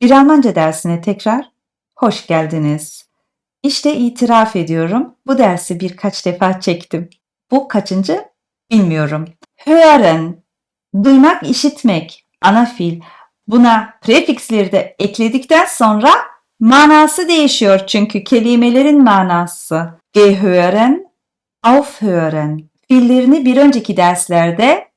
Bir Almanca dersine tekrar hoş geldiniz. İşte itiraf ediyorum. Bu dersi birkaç defa çektim. Bu kaçıncı bilmiyorum. Hören, duymak, işitmek, ana fiil. Buna prefiksleri de ekledikten sonra manası değişiyor çünkü kelimelerin manası. Gehören, aufhören. Fiillerini bir önceki derslerde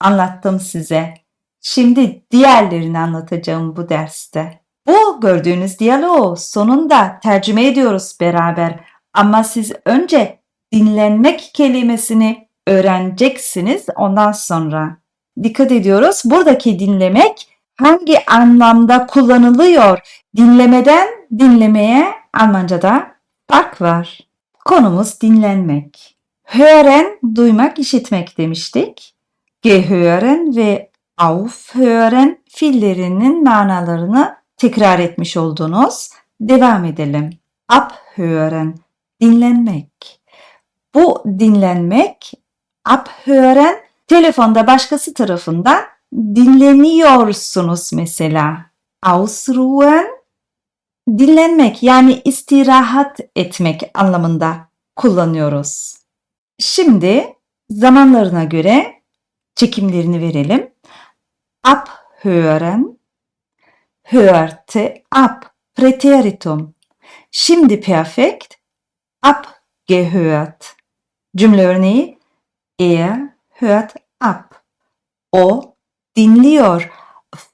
anlattım size. Şimdi diğerlerini anlatacağım bu derste. Bu gördüğünüz diyaloğu sonunda tercüme ediyoruz beraber. Ama siz önce dinlenmek kelimesini öğreneceksiniz ondan sonra. Dikkat ediyoruz. Buradaki dinlemek hangi anlamda kullanılıyor? Dinlemeden dinlemeye Almanca'da fark var. Konumuz dinlenmek. Hören, duymak, işitmek demiştik. Gehören ve aufhören fiillerinin manalarını tekrar etmiş oldunuz. Devam edelim. Abhören, dinlenmek. Bu dinlenmek, abhören, telefonda başkası tarafından dinleniyorsunuz mesela. Ausruhen, dinlenmek yani istirahat etmek anlamında kullanıyoruz. Şimdi zamanlarına göre çekimlerini verelim. Abhören, hörte ab, Präteritum. Şimdi perfekt, abgehört. Cümle örneği, er hört ab. O dinliyor.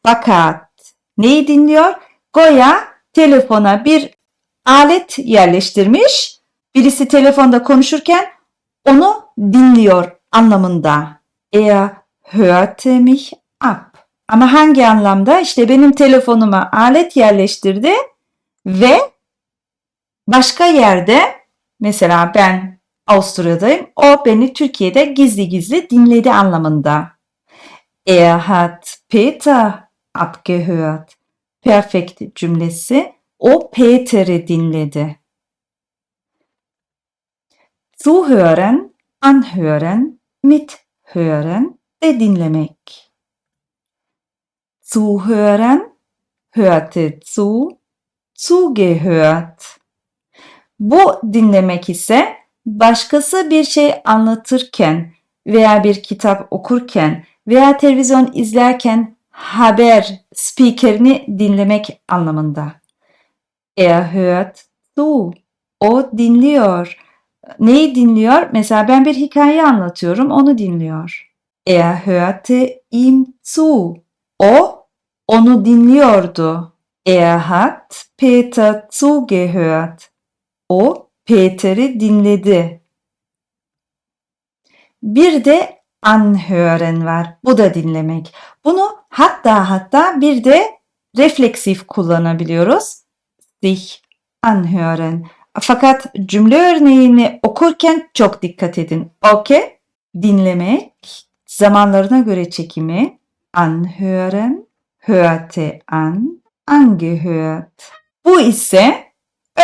Fakat neyi dinliyor? Goya telefona bir alet yerleştirmiş. Birisi telefonda konuşurken onu dinliyor anlamında. Er hörte mich ab. Ama hangi anlamda? İşte benim telefonuma alet yerleştirdi ve başka yerde mesela ben Avusturya'dayım. O beni Türkiye'de gizli gizli dinledi anlamında. Er hat Peter abgehört. Perfekt cümlesi. O Peter'i dinledi. Zuhören, anhören, mithören de dinlemek. Zuhören, hörte zu, zugehört. Bu dinlemek ise başkası bir şey anlatırken veya bir kitap okurken veya televizyon izlerken haber spikerini dinlemek anlamında. Er hört zu. O dinliyor. Neyi dinliyor? Mesela ben bir hikaye anlatıyorum, onu dinliyor. Er hörte ihm zu. O onu dinliyordu. Er hat Peter zugehört. O Peter'i dinledi. Bir de anhören var. Bu da dinlemek. Bunu hatta hatta bir de refleksif kullanabiliyoruz. Sich anhören. Fakat cümle örneğini okurken çok dikkat edin. Okey? Dinlemek, zamanlarına göre çekimi, anhören, hörte an, angehört. Bu ise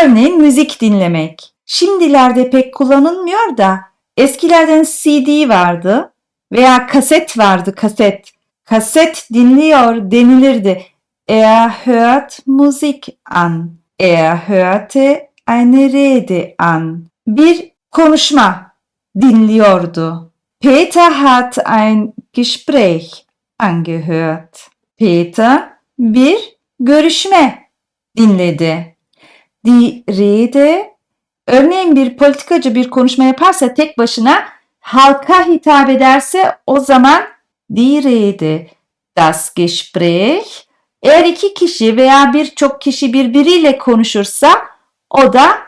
örneğin müzik dinlemek. Şimdilerde pek kullanılmıyor da eskilerden CD vardı veya kaset vardı kaset. Kaset dinliyor denilirdi. Er hört Musik an. Er hörte eine Rede an. Bir konuşma dinliyordu. Peter hat ein Gespräch angehört. Peter bir görüşme dinledi. Die Rede örneğin bir politikacı bir konuşma yaparsa tek başına halka hitap ederse o zaman die Rede das Gespräch eğer iki kişi veya birçok kişi birbiriyle konuşursa o da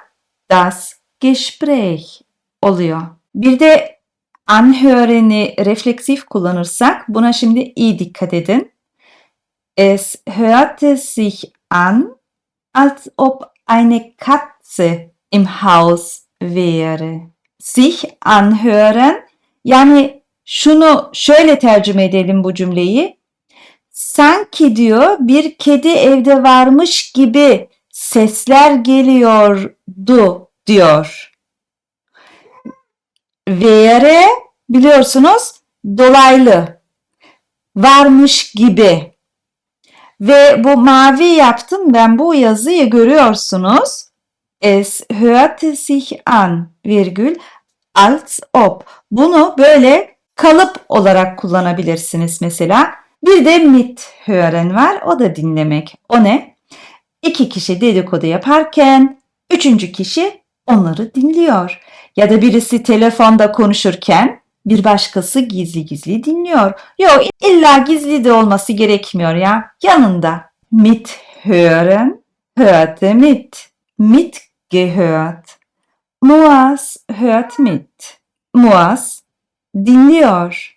das Gespräch oluyor. Bir de anhöreni refleksif kullanırsak buna şimdi iyi dikkat edin. Es hörte sich an, als ob eine Katze im Haus wäre. Sich anhören yani şunu şöyle tercüme edelim bu cümleyi. Sanki diyor bir kedi evde varmış gibi sesler geliyordu diyor. Wäre biliyorsunuz dolaylı varmış gibi Ve bu mavi yaptım ben bu yazıyı görüyorsunuz. Es hörte sich an virgül als ob. Bunu böyle kalıp olarak kullanabilirsiniz mesela. Bir de mit hören var. O da dinlemek. O ne? İki kişi dedikodu yaparken üçüncü kişi onları dinliyor. Ya da birisi telefonda konuşurken bir başkası gizli gizli dinliyor. Yok illa gizli de olması gerekmiyor ya. Yanında. Mit hören, hörte mit. Mit gehört. Muaz hört mit. Muaz dinliyor.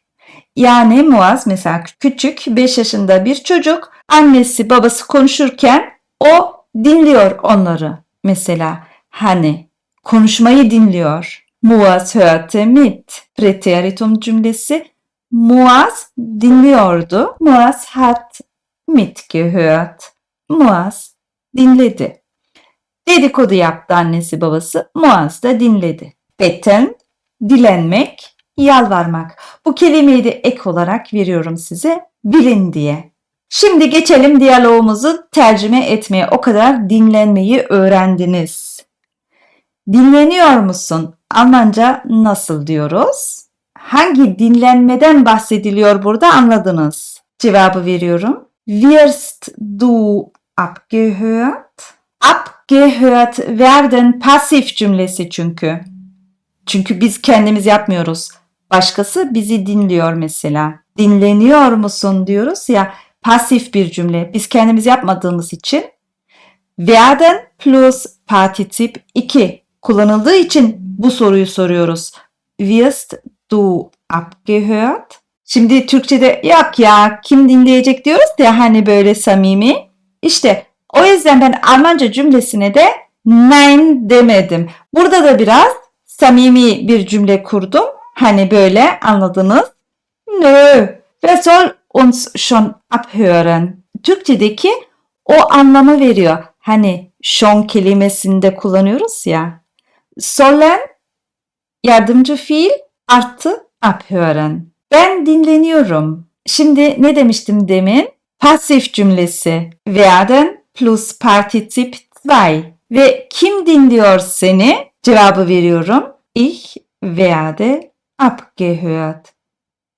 Yani Muaz mesela küçük 5 yaşında bir çocuk annesi babası konuşurken o dinliyor onları mesela hani konuşmayı dinliyor. Muaz hörte mit. Präteritum cümlesi Muaz dinliyordu. Muaz hat mitgehört. Muaz dinledi. Dedikodu yaptı annesi babası. Muaz da dinledi. Beten, dilenmek, yalvarmak. Bu kelimeyi de ek olarak veriyorum size bilin diye. Şimdi geçelim diyalogumuzu tercüme etmeye. O kadar dinlenmeyi öğrendiniz. Dinleniyor musun? Almanca nasıl diyoruz? Hangi dinlenmeden bahsediliyor burada anladınız. Cevabı veriyorum. Wirst du abgehört? Abgehört werden pasif cümlesi çünkü. Çünkü biz kendimiz yapmıyoruz. Başkası bizi dinliyor mesela. Dinleniyor musun diyoruz ya pasif bir cümle. Biz kendimiz yapmadığımız için werden plus partizip 2 kullanıldığı için bu soruyu soruyoruz. Wirst du abgehört? Şimdi Türkçe'de yok ya kim dinleyecek diyoruz ya hani böyle samimi. İşte o yüzden ben Almanca cümlesine de nein demedim. Burada da biraz samimi bir cümle kurdum. Hani böyle anladınız. Nö. Wer soll uns schon abhören? Türkçedeki o anlamı veriyor. Hani schon kelimesinde kullanıyoruz ya. Sollen yardımcı fiil artı abhören. Ben dinleniyorum. Şimdi ne demiştim demin? Pasif cümlesi. Werden plus partizip 2. Ve kim dinliyor seni? Cevabı veriyorum. Ich werde abgehört.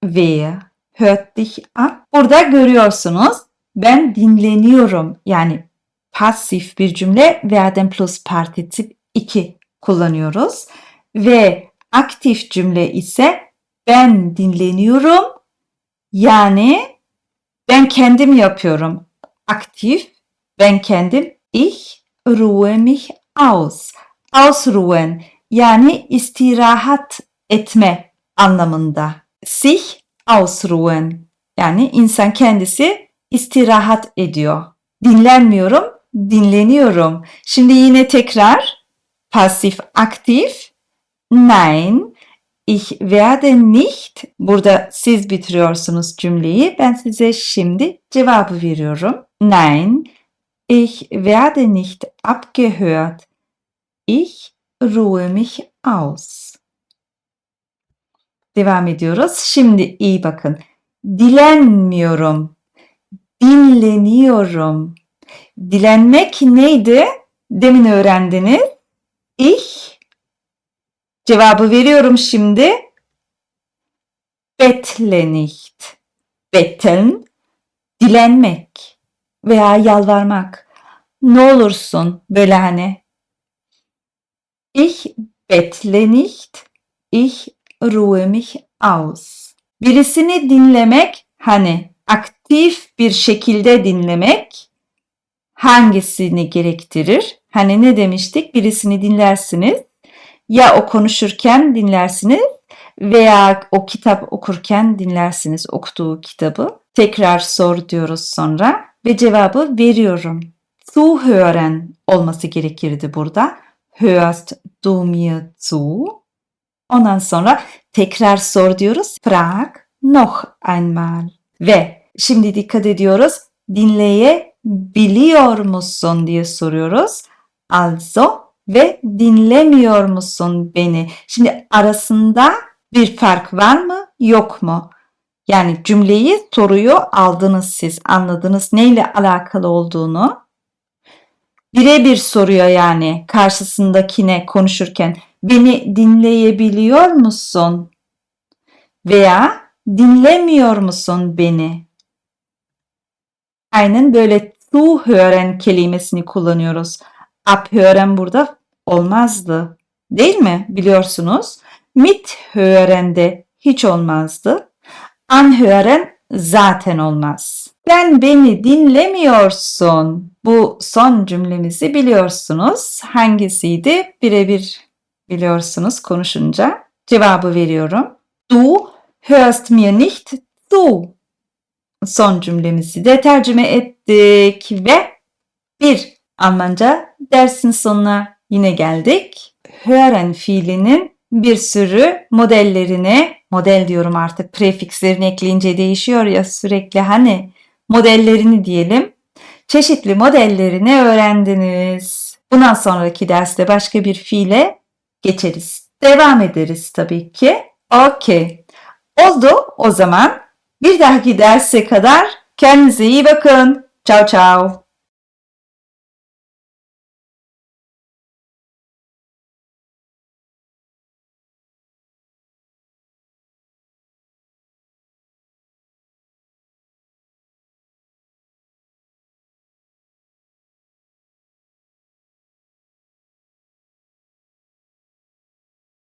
Wer hört dich ab? Burada görüyorsunuz. Ben dinleniyorum. Yani pasif bir cümle werden plus partizip 2 kullanıyoruz. Ve aktif cümle ise ben dinleniyorum. Yani ben kendim yapıyorum. Aktif ben kendim ich ruhe mich aus. Ausruhen yani istirahat etme anlamında. Sich ausruhen yani insan kendisi istirahat ediyor. Dinlenmiyorum, dinleniyorum. Şimdi yine tekrar pasif aktif. Nein, ich werde nicht. Burada siz bitiriyorsunuz cümleyi. Ben size şimdi cevabı veriyorum. Nein, ich werde nicht abgehört. Ich ruhe mich aus. Devam ediyoruz. Şimdi iyi bakın. Dilenmiyorum. Dinleniyorum. Dilenmek neydi? Demin öğrendiniz. Ich cevabı veriyorum şimdi. Bettle nicht. Betteln dilenmek veya yalvarmak. Ne olursun böyle hani. Ich bettle nicht. Ich ruhe mich aus. Birisini dinlemek hani aktif bir şekilde dinlemek hangisini gerektirir? Hani ne demiştik? Birisini dinlersiniz. Ya o konuşurken dinlersiniz veya o kitap okurken dinlersiniz okuduğu kitabı. Tekrar sor diyoruz sonra ve cevabı veriyorum. Zuhören olması gerekirdi burada. Hörst du mir zu? Ondan sonra tekrar sor diyoruz. Frag noch einmal. Ve şimdi dikkat ediyoruz. Dinleyebiliyor musun diye soruyoruz. Also ve dinlemiyor musun beni? Şimdi arasında bir fark var mı yok mu? Yani cümleyi, soruyu aldınız siz. Anladınız neyle alakalı olduğunu. Birebir soruyor yani karşısındakine konuşurken. Beni dinleyebiliyor musun? Veya dinlemiyor musun beni? Aynen böyle zuhören kelimesini kullanıyoruz. Abhören burada olmazdı. Değil mi? Biliyorsunuz. Mithören de hiç olmazdı. Anhören zaten olmaz. Sen beni dinlemiyorsun. Bu son cümlemizi biliyorsunuz. Hangisiydi? Birebir biliyorsunuz konuşunca. Cevabı veriyorum. Du hörst mir nicht zu. Son cümlemizi de tercüme ettik ve bir Almanca dersin sonuna yine geldik. Hören fiilinin bir sürü modellerini, model diyorum artık prefikslerini ekleyince değişiyor ya sürekli hani modellerini diyelim. Çeşitli modellerini öğrendiniz. Bundan sonraki derste başka bir fiile geçeriz. Devam ederiz tabii ki. Okey. Oldu o zaman. Bir dahaki derse kadar kendinize iyi bakın. Ciao ciao.